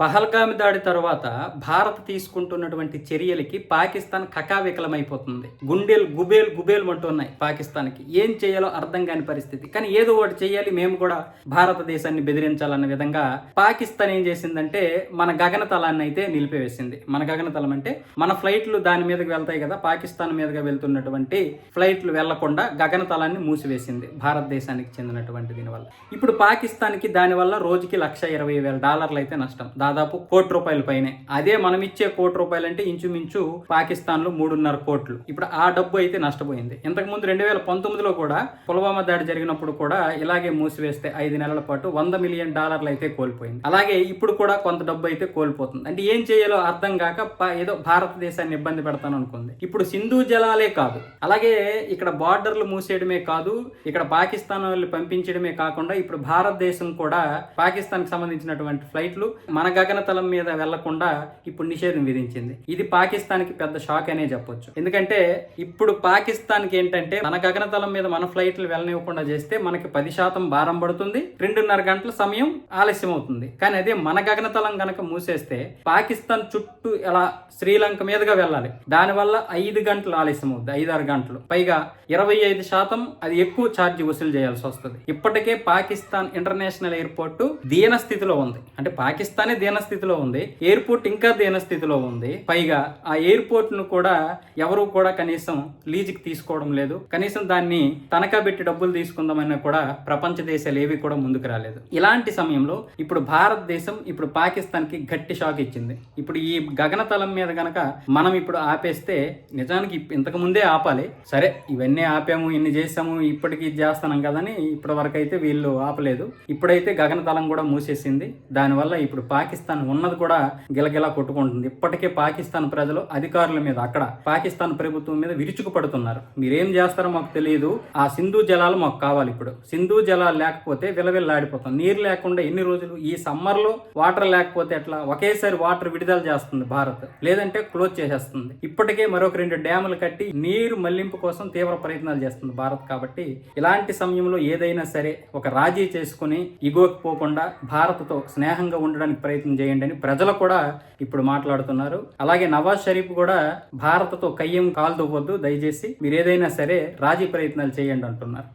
పహల్గామి దాడి తర్వాత భారత్ తీసుకుంటున్నటువంటి చర్యలకి పాకిస్తాన్ కకావికలమైపోతుంది. గుండెలు గుబేల్ గుబేలు అంటున్నాయి పాకిస్తాన్కి. ఏం చేయాలో అర్థం కాని పరిస్థితి. కానీ ఏదో ఒకటి చేయాలి మేము కూడా భారతదేశాన్ని బెదిరించాలన్న విధంగా పాకిస్తాన్ ఏం చేసిందంటే మన గగనతలాన్ని అయితే నిలిపివేసింది. మన గగనతలం అంటే మన ఫ్లైట్లు దాని మీదకి వెళ్తాయి కదా పాకిస్తాన్ మీదుగా వెళ్తున్నటువంటి ఫ్లైట్లు వెళ్ళకుండా గగనతలాన్ని మూసివేసింది భారతదేశానికి చెందినటువంటి దీనివల్ల. ఇప్పుడు పాకిస్తాన్కి దానివల్ల రోజుకి లక్ష ఇరవై వేల డాలర్లు అయితే నష్టం. దాదాపు కోటి రూపాయల పైనే. అదే మనం ఇచ్చే కోటి రూపాయలు అంటే ఇంచుమించు పాకిస్తాన్లో మూడున్నర కోట్లు. ఇప్పుడు ఆ డబ్బు అయితే నష్టపోయింది. ఇంతకు ముందు రెండు వేల పంతొమ్మిదిలో కూడా పుల్వామా దాడి జరిగినప్పుడు కూడా ఇలాగే మూసివేస్తే ఐదు నెలల పాటు వంద మిలియన్ డాలర్లు అయితే కోల్పోయింది. అలాగే ఇప్పుడు కూడా కొంత డబ్బు అయితే కోల్పోతుంది. అంటే ఏం చేయాలో అర్థం కాక ఏదో భారతదేశాన్ని ఇబ్బంది పెడతాను అనుకుంది. ఇప్పుడు సింధు జలాలే కాదు. అలాగే ఇక్కడ బార్డర్లు మూసేయడమే కాదు ఇక్కడ పాకిస్తాన్ వాళ్ళు పంపించడమే కాకుండా ఇప్పుడు భారతదేశం కూడా పాకిస్తాన్కి సంబంధించినటువంటి ఫ్లైట్లు మన గగనతలం మీద వెళ్ళకుండా ఇప్పుడు నిషేధం విధించింది. ఇది పాకిస్తాన్కి పెద్ద షాక్ అనే చెప్పొచ్చు. ఎందుకంటే ఇప్పుడు పాకిస్తాన్కి ఏంటంటే మన గగనతలం మీద మన ఫ్లైట్లు వెళ్ళనివ్వకుండా చేస్తే మనకి పది శాతం భారం పడుతుంది. రెండున్నర గంటల సమయం ఆలస్యం అవుతుంది కానీ అదే మన గగనతలం గనక మూసేస్తే పాకిస్తాన్ చుట్టూ ఎలా శ్రీలంక మీదుగా వెళ్ళాలి. దానివల్ల ఐదు గంటలు ఆలస్యం అవుతుంది ఐదు ఆరు గంటలు. పైగా ఇరవై ఐదు శాతం అది ఎక్కువ ఛార్జ్ వసూలు చేయాల్సి వస్తుంది. ఇప్పటికే పాకిస్తాన్ ఇంటర్నేషనల్ ఎయిర్పోర్ట్ దీన స్థితిలో ఉంది. అంటే పాకిస్తానే దీనస్థితిలో ఉంది. ఎయిర్పోర్ట్ ఇంకా దీనస్థితిలో ఉంది. పైగా ఆ ఎయిర్పోర్ట్ను కూడా ఎవరు కూడా కనీసం లీజుకి తీసుకోవడం లేదు. కనీసం దాన్ని తనఖా పెట్టి డబ్బులు తీసుకుందామని కూడా ప్రపంచ దేశాలు ఏవి కూడా ముందుకు రాలేదు. ఇలాంటి సమయంలో ఇప్పుడు భారతదేశం ఇప్పుడు పాకిస్తాన్కి గట్టి షాక్ ఇచ్చింది. ఇప్పుడు ఈ గగనతలం మీద గనక మనం ఇప్పుడు ఆపేస్తే నిజానికి ఇంతకు ముందే ఆపాలి. సరే ఇవన్నీ ఆపాము ఇన్ని చేసాము ఇప్పటికి ఇది చేస్తున్నాం కదని ఇప్పటి వరకు అయితే వీళ్ళు ఆపలేదు. ఇప్పుడైతే గగనతలం కూడా మూసేసింది. దానివల్ల ఇప్పుడు పాకిస్తాన్ పాకిస్తాన్ ఉన్నది కూడా గిలగిలా కొట్టుకుంటుంది. ఇప్పటికే పాకిస్తాన్ ప్రజలు అధికారుల మీద అక్కడ పాకిస్తాన్ ప్రభుత్వం మీద విరుచుకు పడుతున్నారు మీరేం చేస్తారో మాకు తెలియదు. ఆ సింధు జలాలు మాకు కావాలి ఇప్పుడు. సింధు జలాలు లేకపోతే విలవిల్లాడిపోతాం. నీరు లేకుండా ఎన్ని రోజులు? ఈ సమ్మర్లో వాటర్ లేకపోతే ఎట్లా? ఒకేసారి వాటర్ విడుదల చేస్తుంది భారత్. లేదంటే క్లోజ్ చేసేస్తుంది. ఇప్పటికే మరొక రెండు డ్యాములు కట్టి నీరు మళ్ళింపు కోసం తీవ్ర ప్రయత్నాలు చేస్తుంది భారత్ కాబట్టి ఇలాంటి సమయంలో ఏదైనా సరే ఒక రాజీ చేసుకుని ఇగోకి పోకుండా భారత్తో స్నేహంగా ఉండడానికి ప్రయత్నం ప్రయత్నం చేయండి అని ప్రజలు కూడా ఇప్పుడు మాట్లాడుతున్నారు. అలాగే నవాజ్ షరీఫ్ కూడా భారత్తో కయ్యం కాలు దువ్వద్దు దయచేసి మీరు ఏదైనా సరే రాజీ ప్రయత్నాలు చేయండి అంటున్నారు.